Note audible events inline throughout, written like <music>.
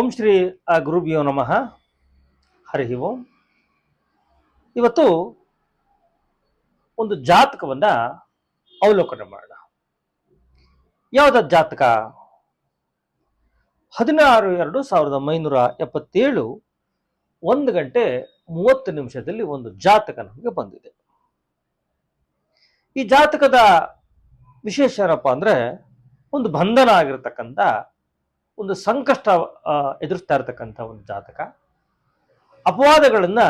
ಓಂ ಶ್ರೀ, ಆ, ಗುರುಭ್ಯೋ ನಮಃ. ಹರಿ ಓಂ. ಇವತ್ತು ಒಂದು ಜಾತಕವನ್ನ ಅವಲೋಕನ ಮಾಡೋಣ. ಯಾವ್ದ ಜಾತಕ? ಹದಿನಾರು ಎರಡು ಸಾವಿರದ ಒಂಬೈನೂರ ಎಪ್ಪತ್ತೇಳು ಒಂದು ಗಂಟೆ ಮೂವತ್ತು ನಿಮಿಷದಲ್ಲಿ ಒಂದು ಜಾತಕ ನಮಗೆ ಬಂದಿದೆ. ಈ ಜಾತಕದ ವಿಶೇಷ ಏನಪ್ಪ ಅಂದ್ರೆ ಒಂದು ಬಂಧನ ಆಗಿರತಕ್ಕಂಥ ಒಂದು ಸಂಕಷ್ಟ ಎದುರಿಸ್ತಾ ಇರತಕ್ಕಂಥ ಒಂದು ಜಾತಕ. ಅಪವಾದಗಳನ್ನ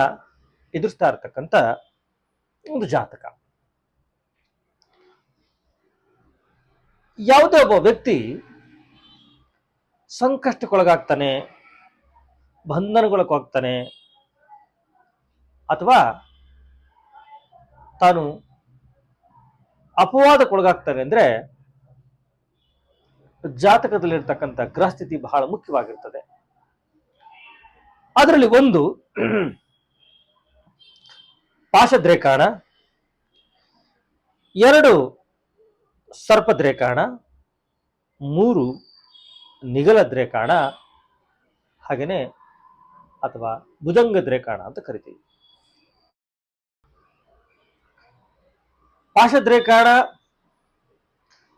ಎದುರಿಸ್ತಾ ಇರತಕ್ಕಂಥ ಒಂದು ಜಾತಕ. ಯಾವುದೇ ಒಬ್ಬ ವ್ಯಕ್ತಿ ಸಂಕಷ್ಟಕ್ಕೊಳಗಾಗ್ತಾನೆ ಬಂಧನಗೊಳಗಾಗ್ತಾನೆ ಅಥವಾ ತಾನು ಅಪವಾದಕ್ಕೊಳಗಾಗ್ತಾನೆ ಅಂದ್ರೆ ಜಾತಕದಲ್ಲಿರ್ತಕ್ಕಂಥ ಗ್ರಹಸ್ಥಿತಿ ಬಹಳ ಮುಖ್ಯವಾಗಿರ್ತದೆ. ಅದರಲ್ಲಿ ಒಂದು <clears throat> ಪಾಶದ್ರೇಕಾಣ ಎರಡು ಸರ್ಪದ್ರೇಕಾಣ ಮೂರು ನಿಗಲದ್ರೇಕಾಣ ಹಾಗೇನೆ ಅಥವಾ ಭುಜಂಗದ್ರೇಕಾಣ ಅಂತ ಕರಿತೀವಿ. ಪಾಶದ್ರೇಕಾಣ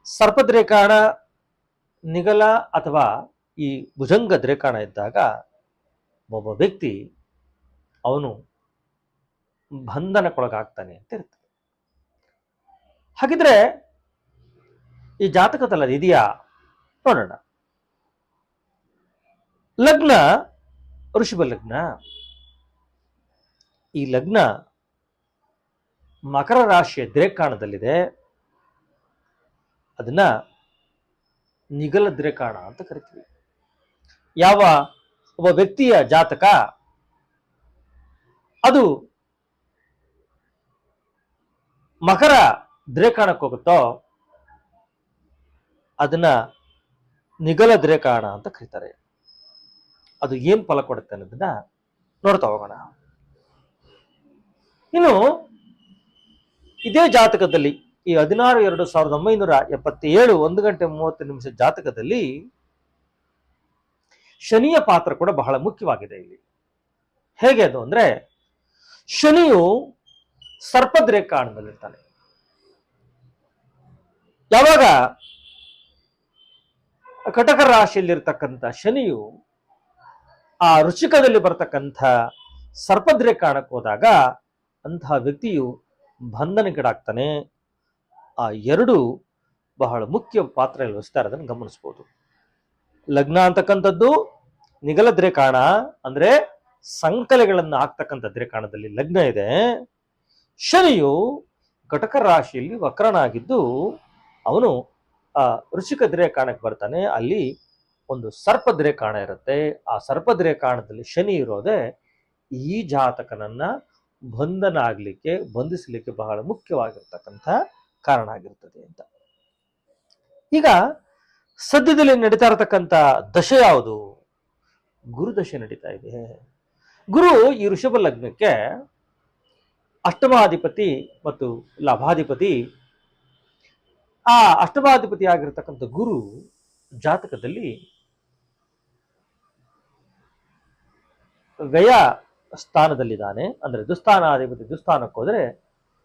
ಸರ್ಪದ್ರೇಕಾಣ ನಿಗಲ ಅಥವಾ ಈ ಭುಜಂಗ ದ್ರೇಕಾಣ ಇದ್ದಾಗ ಒಬ್ಬ ವ್ಯಕ್ತಿ ಅವನು ಬಂಧನಕ್ಕೊಳಗಾಗ್ತಾನೆ ಅಂತ ಇರ್ತದೆ. ಹಾಗಿದ್ರೆ ಈ ಜಾತಕದಲ್ಲಿ ಇದೆಯಾ? ನೋಡೋಣ. ಲಗ್ನ ಋಷಭ ಲಗ್ನ. ಈ ಲಗ್ನ ಮಕರ ರಾಶಿಯ ದ್ರೇಕಾಣದಲ್ಲಿದೆ ಅದನ್ನ ನಿಗಲ ದ್ರೇಕಾಣ ಅಂತ ಕರಿತೀವಿ. ಯಾವ ಒಬ್ಬ ವ್ಯಕ್ತಿಯ ಜಾತಕ, ಅದು ಮಕರ ದ್ರೇಕಾಣಕ್ಕೆ ಹೋಗುತ್ತೋ, ಅದನ್ನ ನಿಗಲ ದ್ರೇಕಾಣ ಅಂತ ಕರೀತಾರೆ. ಅದು ಏನ್ ಫಲ ಕೊಡುತ್ತೆ ಅನ್ನೋದನ್ನ ನೋಡ್ತಾ ಹೋಗೋಣ. ಇನ್ನು ಇದೇ ಜಾತಕದಲ್ಲಿ ಈ ಹದಿನಾರು ಎರಡು ಸಾವಿರದ ಒಂಬೈನೂರ ಎಪ್ಪತ್ತೇಳು ಒಂದು ಗಂಟೆ ಮೂವತ್ತು ನಿಮಿಷ ಜಾತಕದಲ್ಲಿ ಶನಿಯ ಪಾತ್ರ ಕೂಡ ಬಹಳ ಮುಖ್ಯವಾಗಿದೆ ಇಲ್ಲಿ. ಹೇಗೆ ಅದು ಅಂದ್ರೆ, ಶನಿಯು ಸರ್ಪದ್ರೇಕಾಣದಲ್ಲಿರ್ತಾನೆ ಯಾವಾಗ ಕಟಕ ರಾಶಿಯಲ್ಲಿರ್ತಕ್ಕಂಥ ಶನಿಯು ಆ ರುಚಿಕದಲ್ಲಿ ಬರ್ತಕ್ಕಂಥ ಸರ್ಪದ್ರೇಕಾಣಕ್ಕೆ ಹೋದಾಗ ಅಂತಹ ವ್ಯಕ್ತಿಯು ಬಂಧನಕ್ಕೀಡಾಗ್ತಾನೆ ಆ ಎರಡು ಬಹಳ ಮುಖ್ಯ ಪಾತ್ರ ವಹಿಸ್ತಾರೆ ಅದನ್ನು ಗಮನಿಸ್ಬೋದು. ಲಗ್ನ ಅಂತಕ್ಕಂಥದ್ದು ನಿಗಲ ದ್ರೇಕಾಣ ಅಂದ್ರೆ ಸಂಕಲೆಗಳನ್ನು ಹಾಕ್ತಕ್ಕಂಥ ದ್ರೇಕಾಣದಲ್ಲಿ ಲಗ್ನ ಇದೆ. ಶನಿಯು ಘಟಕ ರಾಶಿಯಲ್ಲಿ ವಕ್ರನಾಗಿದ್ದು ಅವನು ಆ ಋಷಿಕ ದ್ರೇಕಾಣಕ್ಕೆ ಬರ್ತಾನೆ. ಅಲ್ಲಿ ಒಂದು ಸರ್ಪ ದ್ರೇಕಾಣ ಇರುತ್ತೆ. ಆ ಸರ್ಪ ದ್ರೇಕಾಣದಲ್ಲಿ ಶನಿ ಇರೋದೇ ಈ ಜಾತಕನನ್ನ ಬಂಧನ ಆಗ್ಲಿಕ್ಕೆ, ಬಂಧಿಸಲಿಕ್ಕೆ ಬಹಳ ಮುಖ್ಯವಾಗಿರ್ತಕ್ಕಂಥ ಕಾರಣ ಆಗಿರ್ತದೆ ಅಂತ. ಈಗ ಸದ್ಯದಲ್ಲಿ ನಡೀತಾ ಇರತಕ್ಕಂಥ ದಶೆ ಯಾವುದು? ಗುರು ದಶೆ ನಡೀತಾ ಇದೆ. ಗುರು ಈ ಋಷಭ ಲಗ್ನಕ್ಕೆ ಅಷ್ಟಮಾಧಿಪತಿ ಮತ್ತು ಲಾಭಾಧಿಪತಿ, ಆ ಅಷ್ಟಮಾಧಿಪತಿ ಆಗಿರತಕ್ಕಂಥ ಗುರು ಜಾತಕದಲ್ಲಿ ವ್ಯಯ ಸ್ಥಾನದಲ್ಲಿದ್ದಾನೆ. ಅಂದ್ರೆ ದುಸ್ಥಾನಾಧಿಪತಿ, ದುಸ್ಥಾನಕ್ಕೆ ಹೋದ್ರೆ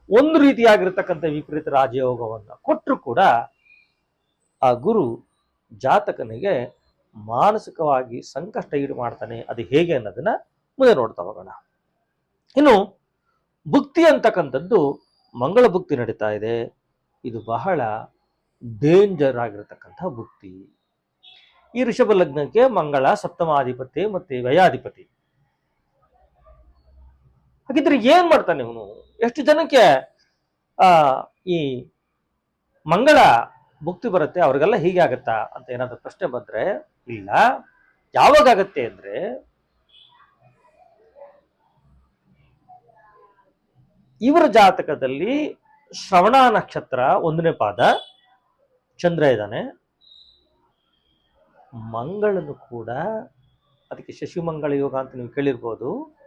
ಒಂದು ರೀತಿಯಾಗಿರ್ತಕ್ಕಂಥ ವಿಪರೀತ ರಾಜಯೋಗವನ್ನು ಕೊಟ್ಟರು ಕೂಡ ಆ ಗುರು ಜಾತಕನಿಗೆ ಮಾನಸಿಕವಾಗಿ ಸಂಕಷ್ಟ ಈಡು ಮಾಡ್ತಾನೆ. ಅದು ಹೇಗೆ ಅನ್ನೋದನ್ನ ಮುಂದೆ ನೋಡ್ತಾ ಹೋಗೋಣ. ಇನ್ನು ಭುಕ್ತಿ ಅಂತಕ್ಕಂಥದ್ದು ಮಂಗಳ ಭುಕ್ತಿ ನಡೀತಾ ಇದೆ. ಇದು ಬಹಳ ಡೇಂಜರ್ ಆಗಿರತಕ್ಕಂಥ ಭುಕ್ತಿ. ಈ ಋಷಭ ಲಗ್ನಕ್ಕೆ ಮಂಗಳ ಸಪ್ತಮಾಧಿಪತಿ ಮತ್ತೆ ವ್ಯಯಾಧಿಪತಿ. ಹಾಗಿದ್ರೆ ಏನ್ ಮಾಡ್ತಾನೆ ಇವನು? ಎಷ್ಟು ಜನಕ್ಕೆ, ಆ, ಈ ಮಂಗಳ ಮುಕ್ತಿ ಬರುತ್ತೆ, ಅವ್ರಿಗೆಲ್ಲ ಹೀಗೆ ಆಗತ್ತಾ ಅಂತ ಏನಾದ್ರು ಪ್ರಶ್ನೆ ಬಂದ್ರೆ, ಇಲ್ಲ. ಯಾವಾಗ ಆಗುತ್ತೆ ಅಂದ್ರೆ, ಇವರ ಜಾತಕದಲ್ಲಿ ಶ್ರವಣ ನಕ್ಷತ್ರ ಒಂದನೇ ಪಾದ, ಚಂದ್ರ ಇದ್ದಾನೆ. ಮಂಗಳನು ಕೂಡ, ಅದಕ್ಕೆ ಶಶಿಮಂಗಳ ಯೋಗ ಅಂತ ನೀವು ಕೇಳಿರ್ಬೋದು.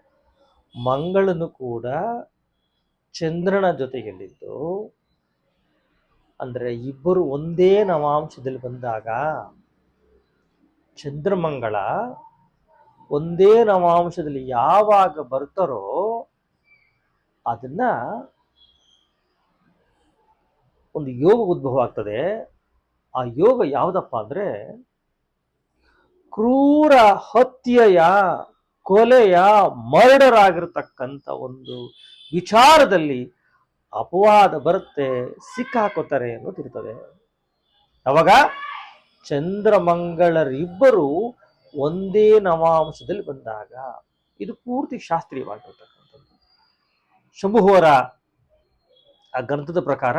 ಮಂಗಳನು ಕೂಡ ಚಂದ್ರನ ಜೊತೆಯಲ್ಲಿದ್ದು, ಅಂದ್ರೆ ಇಬ್ಬರು ಒಂದೇ ನವಾಂಶದಲ್ಲಿ ಬಂದಾಗ ಚಂದ್ರಮಂಗಳ ಒಂದೇ ನವಾಂಶದಲ್ಲಿ ಯಾವಾಗ ಬರ್ತಾರೋ ಅದನ್ನ ಒಂದು ಯೋಗ ಉದ್ಭವ ಆಗ್ತದೆ. ಆ ಯೋಗ ಯಾವುದಪ್ಪ ಅಂದ್ರೆ ಕ್ರೂರ ಹತ್ಯೆಯ, ಕೊಲೆಯ, ಮರ್ಡರ್ ಆಗಿರತಕ್ಕಂಥ ಒಂದು ವಿಚಾರದಲ್ಲಿ ಅಪವಾದ ಬರುತ್ತೆ ಸಿಕ್ಕಾಕೋತಾರೆ ಅನ್ನೋದಿರ್ತದೆ ಅವಾಗ ಚಂದ್ರಮಂಗಳರಿಬ್ಬರು ಒಂದೇ ನವಾಂಶದಲ್ಲಿ ಬಂದಾಗ ಇದು ಪೂರ್ತಿ ಶಾಸ್ತ್ರೀಯವಾಗಿರ್ತಕ್ಕಂಥದ್ದು. ಶಂಭುವರ ಆ ಗ್ರಂಥದ ಪ್ರಕಾರ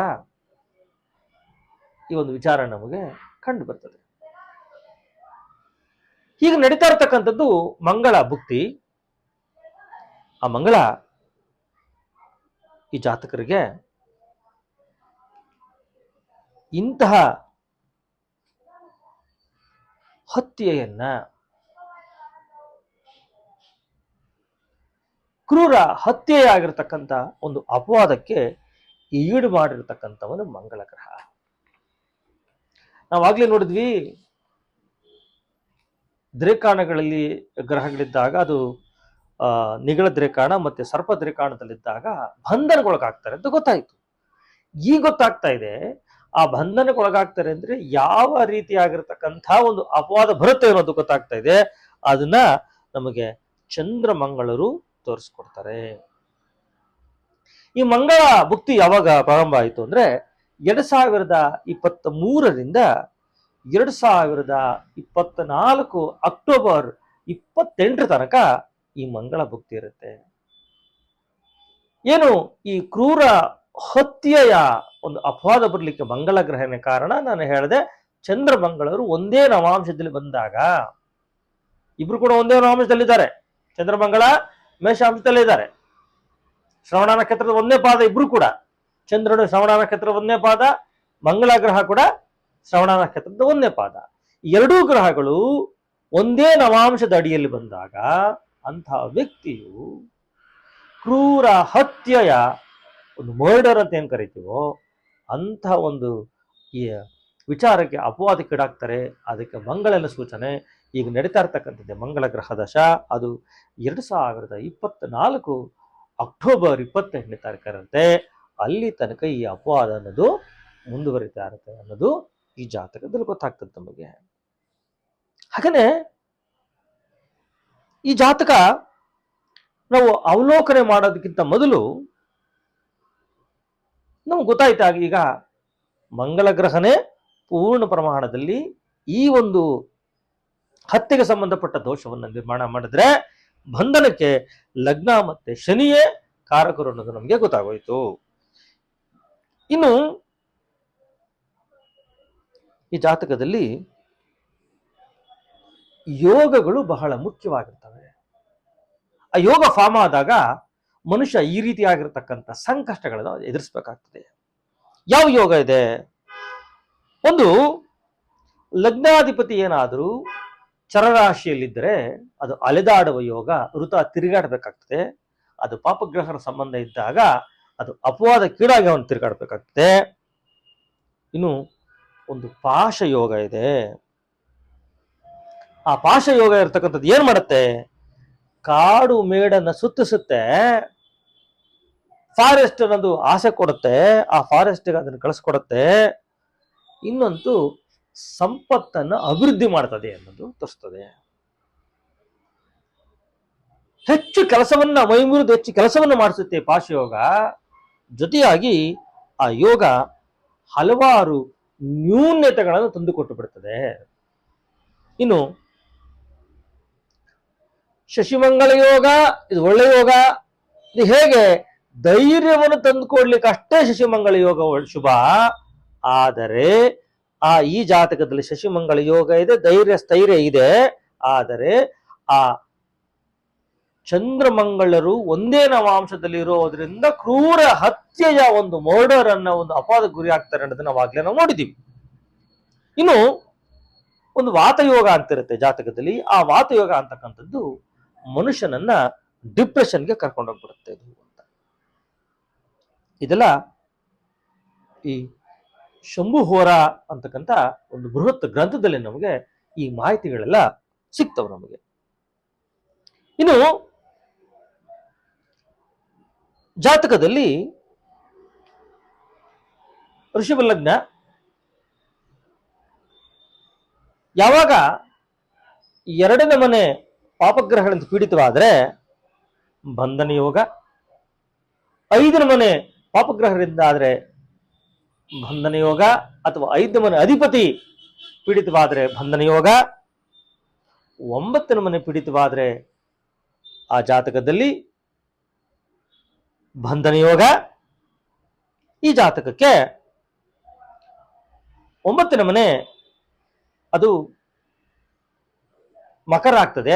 ಈ ಒಂದು ವಿಚಾರ ನಮಗೆ ಕಂಡು ಬರ್ತದೆ. ಈಗ ನಡೀತಾ ಇರ್ತಕ್ಕಂಥದ್ದು ಮಂಗಳ ಭುಕ್ತಿ. ಆ ಮಂಗಳ ಈ ಜಾತಕರಿಗೆ ಇಂತಹ ಹತ್ಯೆಯನ್ನ ಕ್ರೂರ ಹತ್ಯೆಯಾಗಿರ್ತಕ್ಕಂಥ ಒಂದು ಅಪವಾದಕ್ಕೆ ಈಡು ಮಾಡಿರ್ತಕ್ಕಂಥವನು ಮಂಗಳ ಗ್ರಹ ನಾವಾಗ್ಲೇ ನೋಡಿದ್ವಿ ದ್ರೇಕಾಣಗಳಲ್ಲಿ ಗ್ರಹಗಳಿದ್ದಾಗ ಅದು ನಿಗಳ ದ್ರಿಕಾಣ ಮತ್ತೆ ಸರ್ಪ ದ್ರಿಕಾಣದಲ್ಲಿದ್ದಾಗ ಬಂಧನಗೊಳಗಾಗ್ತಾರೆ ಅಂತ ಗೊತ್ತಾಯ್ತು. ಈಗ ಗೊತ್ತಾಗ್ತಾ ಇದೆ, ಆ ಬಂಧನಕ್ಕೊಳಗಾಗ್ತಾರೆ ಅಂದ್ರೆ ಯಾವ ರೀತಿಯಾಗಿರ್ತಕ್ಕಂಥ ಒಂದು ಅಪವಾದ ಬರುತ್ತೆ ಅನ್ನೋದು ಗೊತ್ತಾಗ್ತಾ ಇದೆ. ಅದನ್ನ ನಮಗೆ ಚಂದ್ರಮಂಗಳರು ತೋರಿಸ್ಕೊಡ್ತಾರೆ. ಈ ಮಂಗಳ ಭುಕ್ತಿ ಯಾವಾಗ ಪ್ರಾರಂಭ ಆಯಿತು ಅಂದ್ರೆ ಎರಡ್ ಸಾವಿರದ ಇಪ್ಪತ್ತ ಮೂರರಿಂದ ಎರಡ್ ಸಾವಿರದ ಇಪ್ಪತ್ತ ನಾಲ್ಕು ಅಕ್ಟೋಬರ್ ಇಪ್ಪತ್ತೆಂಟರ ತನಕ ಈ ಮಂಗಳ ಭಕ್ತಿ ಇರುತ್ತೆ. ಏನು ಈ ಕ್ರೂರ ಹತ್ಯೆಯ ಒಂದು ಅಪವಾದ ಬರಲಿಕ್ಕೆ ಮಂಗಳ ಗ್ರಹನೇ ಕಾರಣ ನಾನು ಹೇಳಿದೆ, ಚಂದ್ರ ಮಂಗಳರು ಒಂದೇ ನವಾಂಶದಲ್ಲಿ ಬಂದಾಗ, ಇಬ್ರು ಕೂಡ ಒಂದೇ ನವಾಂಶದಲ್ಲಿದ್ದಾರೆ. ಚಂದ್ರಮಂಗಳ ಮೇಷಾಂಶದಲ್ಲೇ ಇದ್ದಾರೆ ಶ್ರವಣ ನಕ್ಷತ್ರದ ಒಂದೇ ಪಾದ ಇಬ್ರು ಕೂಡ. ಚಂದ್ರನ ಶ್ರವಣ ನಕ್ಷತ್ರದ ಒಂದೇ ಪಾದ, ಮಂಗಳ ಗ್ರಹ ಕೂಡ ಶ್ರವಣ ನಕ್ಷತ್ರದ ಒಂದೇ ಪಾದ. ಎರಡೂ ಗ್ರಹಗಳು ಒಂದೇ ನವಾಂಶದ ಅಡಿಯಲ್ಲಿ ಬಂದಾಗ ಅಂತಹ ವ್ಯಕ್ತಿಯು ಕ್ರೂರ ಹತ್ಯೆಯ ಒಂದು ಮರ್ಡರ್ ಅಂತ ಏನು ಕರಿತೀವೋ ಅಂಥ ಒಂದು ಈ ವಿಚಾರಕ್ಕೆ ಅಪವಾದಕ್ಕೀಡಾಗ್ತಾರೆ. ಅದಕ್ಕೆ ಮಂಗಳನ ಸೂಚನೆ. ಈಗ ನಡೀತಾ ಇರ್ತಕ್ಕಂಥದ್ದೇ ಮಂಗಳ ಗ್ರಹ ದಶ. ಅದು ಎರಡು ಸಾವಿರದ ಇಪ್ಪತ್ನಾಲ್ಕು ಅಕ್ಟೋಬರ್ ಇಪ್ಪತ್ತೆಂಟನೇ ತಾರೀಕರಂತೆ ಅಲ್ಲಿ ತನಕ ಈ ಅಪವಾದ ಅನ್ನೋದು ಮುಂದುವರಿತಾ ಇರುತ್ತೆ ಅನ್ನೋದು ಈ ಜಾತಕದಲ್ಲಿ ಗೊತ್ತಾಗ್ತದೆ ನಮಗೆ ಹಾಗನೇ ಈ ಜಾತಕ ನಾವು ಅವಲೋಕನೆ ಮಾಡೋದಕ್ಕಿಂತ ಮೊದಲು ನಮ್ಗೆ ಗೊತ್ತಾಯ್ತಾಗ ಈಗ ಮಂಗಳ ಗ್ರಹನೇ ಪೂರ್ಣ ಪ್ರಮಾಣದಲ್ಲಿ ಈ ಒಂದು ಹತ್ಯೆಗೆ ಸಂಬಂಧಪಟ್ಟ ದೋಷವನ್ನು ನಿರ್ಮಾಣ ಮಾಡಿದ್ರೆ ಬಂಧನಕ್ಕೆ ಲಗ್ನ ಮತ್ತೆ ಶನಿಯೇ ಕಾರಕರು ಅನ್ನೋದು ನಮಗೆ ಗೊತ್ತಾಗೋಯ್ತು. ಇನ್ನು ಈ ಜಾತಕದಲ್ಲಿ ಯೋಗಗಳು ಬಹಳ ಮುಖ್ಯವಾಗಿರ್ತವೆ. ಆ ಯೋಗ ಫಾರ್ಮ್ ಆದಾಗ ಮನುಷ್ಯ ಈ ರೀತಿಯಾಗಿರ್ತಕ್ಕಂಥ ಸಂಕಷ್ಟಗಳನ್ನು ಎದುರಿಸಬೇಕಾಗ್ತದೆ. ಯಾವ ಯೋಗ ಇದೆ? ಒಂದು ಲಗ್ನಾಧಿಪತಿ ಏನಾದರೂ ಚರರಾಶಿಯಲ್ಲಿದ್ದರೆ ಅದು ಅಲೆದಾಡುವ ಯೋಗ, ಋತ ತಿರುಗಾಡಬೇಕಾಗ್ತದೆ. ಅದು ಪಾಪಗ್ರಹರ ಸಂಬಂಧ ಇದ್ದಾಗ ಅದು ಅಪವಾದ ಕೀಡಾಗಿ ಅವನು ತಿರುಗಾಡಬೇಕಾಗ್ತದೆ. ಇನ್ನು ಒಂದು ಪಾಶ ಯೋಗ ಇದೆ. ಆ ಪಾಶ ಯೋಗ ಇರ್ತಕ್ಕಂಥದ್ದು ಏನ್ ಮಾಡುತ್ತೆ? ಕಾಡು ಮೇಡನ್ನ ಸುತ್ತಿಸುತ್ತೆ. ಫಾರೆಸ್ಟ್ ಅನ್ನೋದು ಆಸೆ ಕೊಡುತ್ತೆ. ಆ ಫಾರೆಸ್ಟ್ಗೆ ಅದನ್ನು ಕಳಿಸ್ಕೊಡುತ್ತೆ. ಇನ್ನೊಂದು ಸಂಪತ್ತನ್ನು ಅಭಿವೃದ್ಧಿ ಮಾಡ್ತದೆ ಅನ್ನೋದು ತೋರಿಸ್ತದೆ. ಹೆಚ್ಚು ಕೆಲಸವನ್ನ, ಮೈಮುರಿದು ಹೆಚ್ಚು ಕೆಲಸವನ್ನು ಮಾಡಿಸುತ್ತೆ ಪಾಶಯೋಗ. ಜೊತೆಯಾಗಿ ಆ ಯೋಗ ಹಲವಾರು ನ್ಯೂನ್ಯತೆಗಳನ್ನು ತಂದುಕೊಟ್ಟು ಬಿಡ್ತದೆ. ಇನ್ನು ಶಶಿಮಂಗಳ ಯೋಗ, ಇದು ಒಳ್ಳೆ ಯೋಗ. ಇದು ಹೇಗೆ? ಧೈರ್ಯವನ್ನು ತಂದುಕೊಡ್ಲಿಕ್ಕೆ ಅಷ್ಟೇ ಶಶಿಮಂಗಳ ಯೋಗ ಶುಭ. ಆದರೆ, ಆ ಈ ಜಾತಕದಲ್ಲಿ ಶಶಿಮಂಗಳ ಯೋಗ ಇದೆ, ಧೈರ್ಯ, ಸ್ಥೈರ್ಯ ಇದೆ. ಆದರೆ, ಆ ಚಂದ್ರಮಂಗಳರು ಒಂದೇ ನವಾಂಶದಲ್ಲಿ ಇರೋದ್ರಿಂದ ಕ್ರೂರ ಹತ್ಯೆಯ ಒಂದು ಮರ್ಡರ್ ಅನ್ನ ಒಂದು ಅಪಾದ ಗುರಿ ಆಗ್ತಾರೆ ಅನ್ನೋದನ್ನ ನಾವಾಗ್ಲೇ ನಾವು ನೋಡಿದೀವಿ. ಇನ್ನು, ಒಂದು ವಾತಯೋಗ ಅಂತಿರುತ್ತೆ ಜಾತಕದಲ್ಲಿ. ಆ ವಾತಯೋಗ ಅಂತಕ್ಕಂಥದ್ದು ಮನುಷ್ಯನನ್ನ ಡಿಪ್ರೆಷನ್ಗೆ ಕರ್ಕೊಂಡೋಗ್ಬಿಡುತ್ತೆ ಇದು ಅಂತ. ಇದೆಲ್ಲ ಈ ಶಂಭು ಹೋರ ಅಂತಕ್ಕಂಥ ಒಂದು ಬೃಹತ್ ಗ್ರಂಥದಲ್ಲಿ ನಮಗೆ ಈ ಮಾಹಿತಿಗಳೆಲ್ಲ ಸಿಗ್ತವೆ ನಮಗೆ. ಇನ್ನು ಜಾತಕದಲ್ಲಿ ಋಷಭ ಲಗ್ನ ಯಾವಾಗ ಎರಡನೇ ಮನೆ ಪಾಪಗ್ರಹಗಳಿಂದ ಪೀಡಿತವಾದರೆ ಬಂಧನ ಯೋಗ, ಐದನ ಮನೆ ಪಾಪಗ್ರಹದಿಂದ ಆದರೆ ಬಂಧನ ಯೋಗ ಅಥವಾ ಐದು ಮನೆ ಅಧಿಪತಿ ಪೀಡಿತವಾದರೆ ಬಂಧನ ಯೋಗ, ಒಂಬತ್ತನ ಮನೆ ಪೀಡಿತವಾದರೆ ಆ ಜಾತಕದಲ್ಲಿ ಬಂಧನ ಯೋಗ. ಈ ಜಾತಕಕ್ಕೆ ಒಂಬತ್ತನ ಮನೆ ಅದು ಮಕರ ಆಗ್ತದೆ.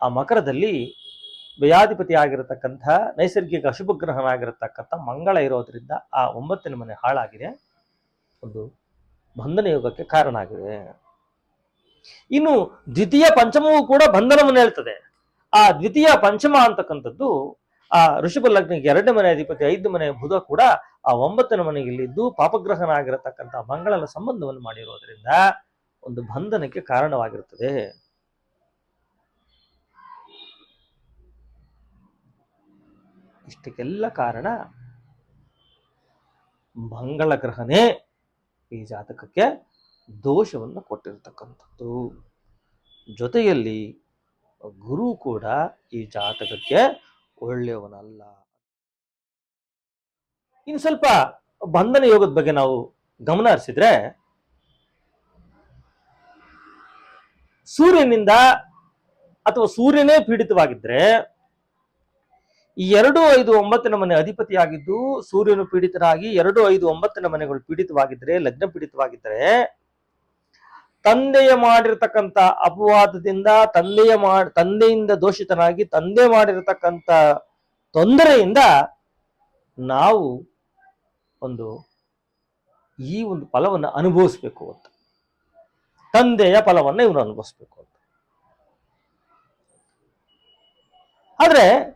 ಆ ಮಕರದಲ್ಲಿ ವ್ಯಯಾಧಿಪತಿ ಆಗಿರತಕ್ಕಂಥ ನೈಸರ್ಗಿಕ ಅಶುಭ ಗ್ರಹನಾಗಿರತಕ್ಕಂಥ ಮಂಗಳ ಇರೋದ್ರಿಂದ ಆ ಒಂಬತ್ತನೇ ಮನೆ ಹಾಳಾಗಿದೆ. ಒಂದು ಬಂಧನ ಯೋಗಕ್ಕೆ ಕಾರಣ ಆಗಿದೆ. ಇನ್ನು ದ್ವಿತೀಯ ಪಂಚಮವೂ ಕೂಡ ಬಂಧನವನ್ನು ಹೇಳ್ತದೆ. ಆ ದ್ವಿತೀಯ ಪಂಚಮ ಅಂತಕ್ಕಂಥದ್ದು ಆ ಋಷಭ ಲಗ್ನಕ್ಕೆ ಎರಡನೇ ಮನೆ ಅಧಿಪತಿ ಐದು ಮನೆ ಬುಧ ಕೂಡ ಆ ಒಂಬತ್ತನೇ ಮನೆಯಲ್ಲಿದ್ದು ಪಾಪಗ್ರಹನಾಗಿರತಕ್ಕಂಥ ಮಂಗಳನ ಸಂಬಂಧವನ್ನು ಮಾಡಿರೋದ್ರಿಂದ ಒಂದು ಬಂಧನಕ್ಕೆ ಕಾರಣವಾಗಿರುತ್ತದೆ ಇಷ್ಟಕ್ಕೆಲ್ಲ ಕಾರಣ ಮಂಗಳ ಗ್ರಹನೇ ಈ ಜಾತಕಕ್ಕೆ ದೋಷವನ್ನು ಕೊಟ್ಟಿರ್ತಕ್ಕಂಥದ್ದು. ಜೊತೆಯಲ್ಲಿ ಗುರು ಕೂಡ ಈ ಜಾತಕಕ್ಕೆ ಒಳ್ಳೆಯವನಲ್ಲ. ಇನ್ನು ಸ್ವಲ್ಪ ಬಂಧನ ಯೋಗದ ಬಗ್ಗೆ ನಾವು ಗಮನ ಹರಿಸಿದ್ರೆ, ಸೂರ್ಯನಿಂದ ಅಥವಾ ಸೂರ್ಯನೇ ಪೀಡಿತವಾಗಿದ್ರೆ ಈ ಎರಡು ಐದು ಒಂಬತ್ತನ ಮನೆ ಅಧಿಪತಿಯಾಗಿದ್ದು ಸೂರ್ಯನು ಪೀಡಿತರಾಗಿ ಎರಡು ಐದು ಒಂಬತ್ತನ ಮನೆಗಳು ಪೀಡಿತವಾಗಿದ್ರೆ, ಲಗ್ನ ಪೀಡಿತವಾಗಿದ್ದರೆ ತಂದೆಯ ಮಾಡಿರ್ತಕ್ಕಂಥ ಅಪವಾದದಿಂದ ತಂದೆಯ ತಂದೆಯಿಂದ ದೋಷಿತನಾಗಿ ತಂದೆ ಮಾಡಿರತಕ್ಕಂಥ ತೊಂದರೆಯಿಂದ ನಾವು ಒಂದು ಈ ಒಂದು ಫಲವನ್ನು ಅನುಭವಿಸ್ಬೇಕು ಅಂತ. ತಂದೆಯ ಫಲವನ್ನು ಇವನು ಅನುಭವಿಸ್ಬೇಕು ಅಂತ. ಆದ್ರೆ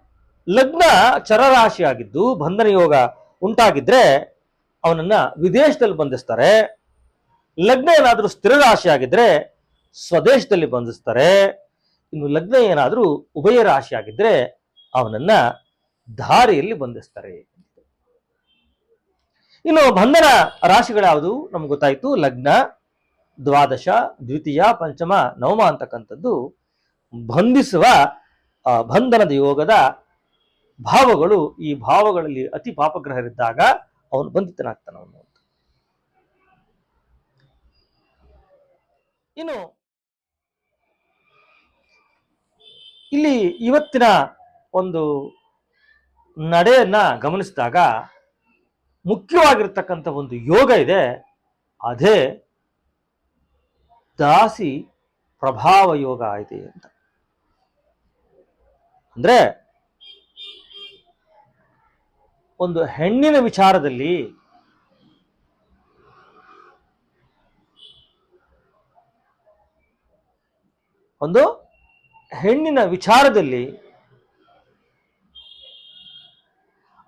ಲಗ್ನ ಚರರಾಶಿಯಾಗಿದ್ದು ಬಂಧನ ಯೋಗ ಉಂಟಾಗಿದ್ರೆ ಅವನನ್ನ ವಿದೇಶದಲ್ಲಿ ಬಂಧಿಸ್ತಾರೆ. ಲಗ್ನ ಏನಾದರೂ ಸ್ಥಿರ ರಾಶಿ ಆಗಿದ್ರೆ ಸ್ವದೇಶದಲ್ಲಿ ಬಂಧಿಸ್ತಾರೆ. ಇನ್ನು ಲಗ್ನ ಏನಾದರೂ ಉಭಯ ರಾಶಿ ಆಗಿದ್ರೆ ಅವನನ್ನ ದಾರಿಯಲ್ಲಿ ಬಂಧಿಸ್ತಾರೆ. ಇನ್ನು ಬಂಧನ ರಾಶಿಗಳ್ಯಾವುದು ನಮ್ಗೆ ಗೊತ್ತಾಯ್ತು. ಲಗ್ನ, ದ್ವಾದಶ, ದ್ವಿತೀಯ, ಪಂಚಮ, ನವಮ ಅಂತಕ್ಕಂಥದ್ದು ಬಂಧಿಸುವ ಬಂಧನದ ಯೋಗದ ಭಾವಗಳು ಈ ಭಾವಗಳಲ್ಲಿ ಅತಿ ಪಾಪಗ್ರಹರಿದ್ದಾಗ ಅವನು ಬಂಧಿತನಾಗ್ತಾನ ಅನ್ನುವಂಥ ಇನ್ನು ಇಲ್ಲಿ ಇವತ್ತಿನ ಒಂದು ನಡೆಯನ್ನ ಗಮನಿಸಿದಾಗ ಮುಖ್ಯವಾಗಿರ್ತಕ್ಕಂಥ ಒಂದು ಯೋಗ ಇದೆ. ಅದೇ ದಾಸಿ ಪ್ರಭಾವ ಯೋಗ ಇದೆ ಅಂತ. ಅಂದ್ರೆ ಒಂದು ಹೆಣ್ಣಿನ ವಿಚಾರದಲ್ಲಿ ಒಂದು ಹೆಣ್ಣಿನ ವಿಚಾರದಲ್ಲಿ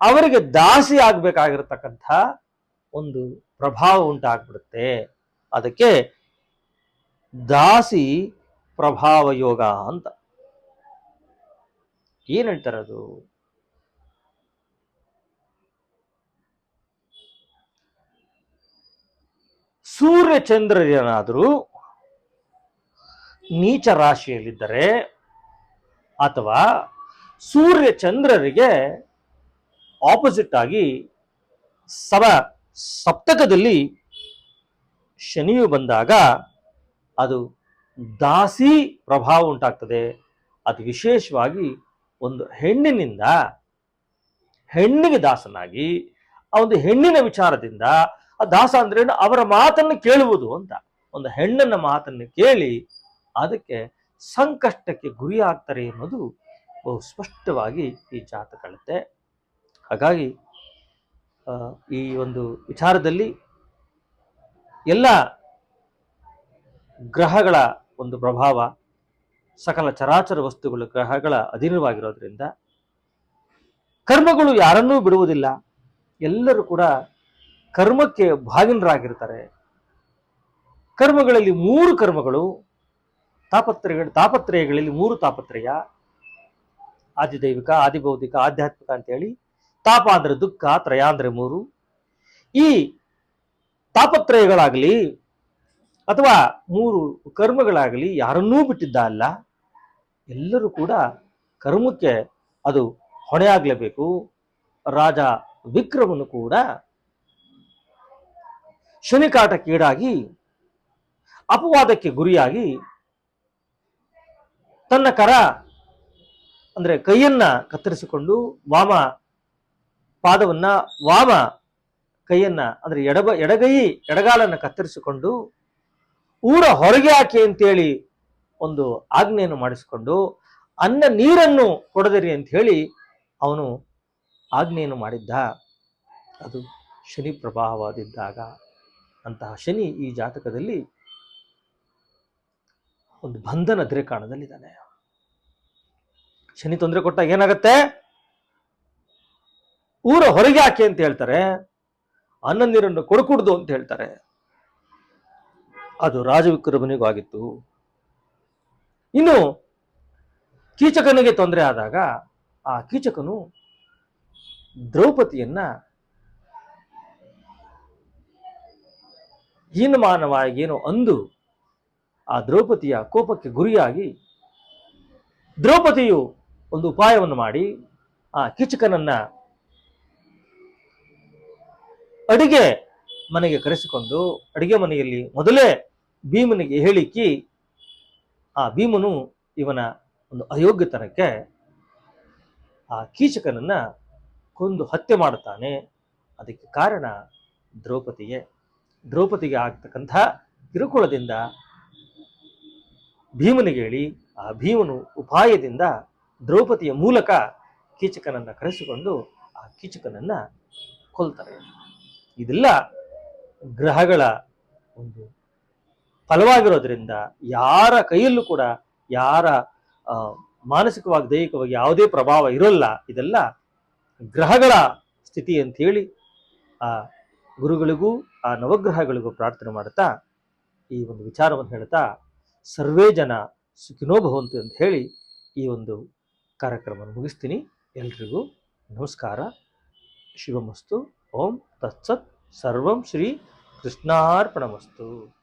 ಅವರಿಗೆ ದಾಸಿ ಆಗ್ಬೇಕಾಗಿರತಕ್ಕಂಥ ಒಂದು ಪ್ರಭಾವ ಉಂಟಾಗ್ಬಿಡುತ್ತೆ. ಅದಕ್ಕೆ ದಾಸಿ ಪ್ರಭಾವ ಯೋಗ ಅಂತ. ಏನ್ ಹೇಳ್ತಾರೆ ಸೂರ್ಯ ಚಂದ್ರರೇನಾದರೂ ನೀಚ ರಾಶಿಯಲ್ಲಿದ್ದರೆ ಅಥವಾ ಸೂರ್ಯ ಚಂದ್ರರಿಗೆ ಆಪೋಸಿಟ್ ಆಗಿ ಸವ ಸಪ್ತಕದಲ್ಲಿ ಶನಿಯು ಬಂದಾಗ ಅದು ದಾಸಿ ಪ್ರಭಾವ ಉಂಟಾಗ್ತದೆ. ಅದು ವಿಶೇಷವಾಗಿ ಒಂದು ಹೆಣ್ಣಿನಿಂದ ಹೆಣ್ಣಿಗೆ ದಾಸನಾಗಿ ಆ ಒಂದು ಹೆಣ್ಣಿನ ವಿಚಾರದಿಂದ ಆ ದಾಸ ಅಂದ್ರೇನು ಅವರ ಮಾತನ್ನು ಕೇಳುವುದು ಅಂತ. ಒಂದು ಹೆಣ್ಣನ್ನ ಮಾತನ್ನು ಕೇಳಿ ಅದಕ್ಕೆ ಸಂಕಷ್ಟಕ್ಕೆ ಗುರಿ ಆಗ್ತಾರೆ ಅನ್ನೋದು ಬಹು ಸ್ಪಷ್ಟವಾಗಿ ಈ ಜಾತ ಹೇಳುತ್ತೆ ಹಾಗಾಗಿ ಈ ಒಂದು ವಿಚಾರದಲ್ಲಿ ಎಲ್ಲ ಗ್ರಹಗಳ ಒಂದು ಪ್ರಭಾವ, ಸಕಲ ಚರಾಚರ ವಸ್ತುಗಳು ಗ್ರಹಗಳ ಅಧೀನವಾಗಿರೋದ್ರಿಂದ ಕರ್ಮಗಳು ಯಾರನ್ನೂ ಬಿಡುವುದಿಲ್ಲ. ಎಲ್ಲರೂ ಕೂಡ ಕರ್ಮಕ್ಕೆ ಭಾಗಿನರಾಗಿರ್ತಾರೆ. ಕರ್ಮಗಳಲ್ಲಿ ಮೂರು ಕರ್ಮಗಳು, ತಾಪತ್ರಯಗಳು, ತಾಪತ್ರಯಗಳಲ್ಲಿ ಮೂರು ತಾಪತ್ರಯ, ಆದಿದೈವಿಕ, ಆದಿಭೌತಿಕ, ಆಧ್ಯಾತ್ಮಿಕ ಅಂತೇಳಿ ತಾಪ ಅಂದ್ರೆ ದುಃಖ, ತ್ರಯ ಅಂದ್ರೆ ಮೂರು. ಈ ತಾಪತ್ರಯಗಳಾಗಲಿ ಅಥವಾ ಮೂರು ಕರ್ಮಗಳಾಗಲಿ ಯಾರನ್ನೂ ಬಿಟ್ಟಿದ್ದ ಅಲ್ಲ, ಎಲ್ಲರೂ ಕೂಡ ಕರ್ಮಕ್ಕೆ ಅದು ಹೊಣೆಯಾಗಲೇಬೇಕು. ರಾಜ ವಿಕ್ರಮನು ಕೂಡ ಶನಿಕಾಟಕ್ಕೀಡಾಗಿ ಅಪವಾದಕ್ಕೆ ಗುರಿಯಾಗಿ, ತನ್ನ ಕರ, ಅಂದ್ರೆ ಕೈಯನ್ನ ಕತ್ತರಿಸಿಕೊಂಡು ವಾಮ ಪಾದವನ್ನ, ವಾಮ ಕೈಯನ್ನ, ಅಂದ್ರೆ ಎಡಬ, ಎಡಗೈ, ಎಡಗಾಲನ್ನ ಕತ್ತರಿಸಿಕೊಂಡು ಊರ ಹೊರಗೆ ಹಾಕಿ ಅಂತೇಳಿ ಒಂದು ಆಜ್ಞೆಯನ್ನು ಮಾಡಿಸಿಕೊಂಡು ಅನ್ನ ನೀರನ್ನು ಕೊಡದಿರಿ ಅಂತ ಹೇಳಿ ಅವನು ಆಜ್ಞೆಯನ್ನು ಮಾಡಿದ್ದ. ಅದು ಶನಿ ಪ್ರಭಾವವಾದಿದ್ದಾಗ ಅಂತಹ ಶನಿ ಈ ಜಾತಕದಲ್ಲಿ ಒಂದು ಬಂಧನ ದ್ರೇಕಾಣದಲ್ಲಿದ್ದಾನೆ. ಶನಿ ತೊಂದರೆ ಕೊಟ್ಟಾಗ ಏನಾಗತ್ತೆ? ಊರ ಹೊರಗೆ ಹಾಕಿ ಅಂತ ಹೇಳ್ತಾರೆ. ಅನ್ನ ನೀರನ್ನು ಕೊಡಕೂಡ್ದು ಅಂತ ಹೇಳ್ತಾರೆ. ಅದು ರಾಜವಿಕ್ರಮನಿಗೂ ಆಗಿತ್ತು. ಇನ್ನು ಕೀಚಕನಿಗೆ ತೊಂದರೆ ಆದಾಗ ಆ ಕೀಚಕನು ದ್ರೌಪದಿಯನ್ನ ಹೀನಮಾನವಾಗಿ ಏನೋ ಅಂದು ಆ ದ್ರೌಪದಿಯ ಕೋಪಕ್ಕೆ ಗುರಿಯಾಗಿ ದ್ರೌಪದಿಯು ಒಂದು ಉಪಾಯವನ್ನು ಮಾಡಿ ಆ ಕೀಚಕನನ್ನ ಅಡಿಗೆ ಮನೆಗೆ ಕರೆಸಿಕೊಂಡು ಅಡಿಗೆ ಮನೆಯಲ್ಲಿ ಮೊದಲೇ ಭೀಮನಿಗೆ ಹೇಳಿಕ್ಕಿ ಆ ಭೀಮನು ಇವನ ಒಂದು ಅಯೋಗ್ಯತನಕ್ಕೆ ಆ ಕೀಚಕನನ್ನ ಕೊಂದು ಹತ್ಯೆ ಮಾಡುತ್ತಾನೆ. ಅದಕ್ಕೆ ಕಾರಣ ದ್ರೌಪದಿಯೇ. ದ್ರೌಪದಿಗೆ ಆಗ್ತಕ್ಕಂಥ ಕಿರುಕುಳದಿಂದ ಭೀಮನಿಗೆ ಹೇಳಿ, ಆ ಭೀಮನು ಉಪಾಯದಿಂದ ದ್ರೌಪದಿಯ ಮೂಲಕ ಕೀಚಕನನ್ನು ಕರೆಸಿಕೊಂಡು ಆ ಕೀಚಕನನ್ನು ಕೊಲ್ತಾರೆ. ಇದೆಲ್ಲ ಗ್ರಹಗಳ ಒಂದು ಫಲವಾಗಿರೋದ್ರಿಂದ ಯಾರ ಕೈಯಲ್ಲೂ ಕೂಡ ಯಾರ ಮಾನಸಿಕವಾಗಿ ದೈಹಿಕವಾಗಿ ಯಾವುದೇ ಪ್ರಭಾವ ಇರೋಲ್ಲ. ಇದೆಲ್ಲ ಗ್ರಹಗಳ ಸ್ಥಿತಿ ಅಂತ ಹೇಳಿ ಆ ಗುರುಗಳಿಗೂ ಆ ನವಗ್ರಹಗಳಿಗೂ ಪ್ರಾರ್ಥನೆ ಮಾಡುತ್ತಾ ಈ ಒಂದು ವಿಚಾರವನ್ನು ಹೇಳ್ತಾ ಸರ್ವೇ ಜನ ಸುಖಿನೋಭವಂತು ಅಂತ ಹೇಳಿ ಈ ಒಂದು ಕಾರ್ಯಕ್ರಮವನ್ನು ಮುಗಿಸ್ತೀನಿ. ಎಲ್ರಿಗೂ ನಮಸ್ಕಾರ. ಶಿವಮಸ್ತು. ಓಂ ತತ್ಸತ್. ಸರ್ವಂ ಶ್ರೀ ಕೃಷ್ಣಾರ್ಪಣಮಸ್ತು.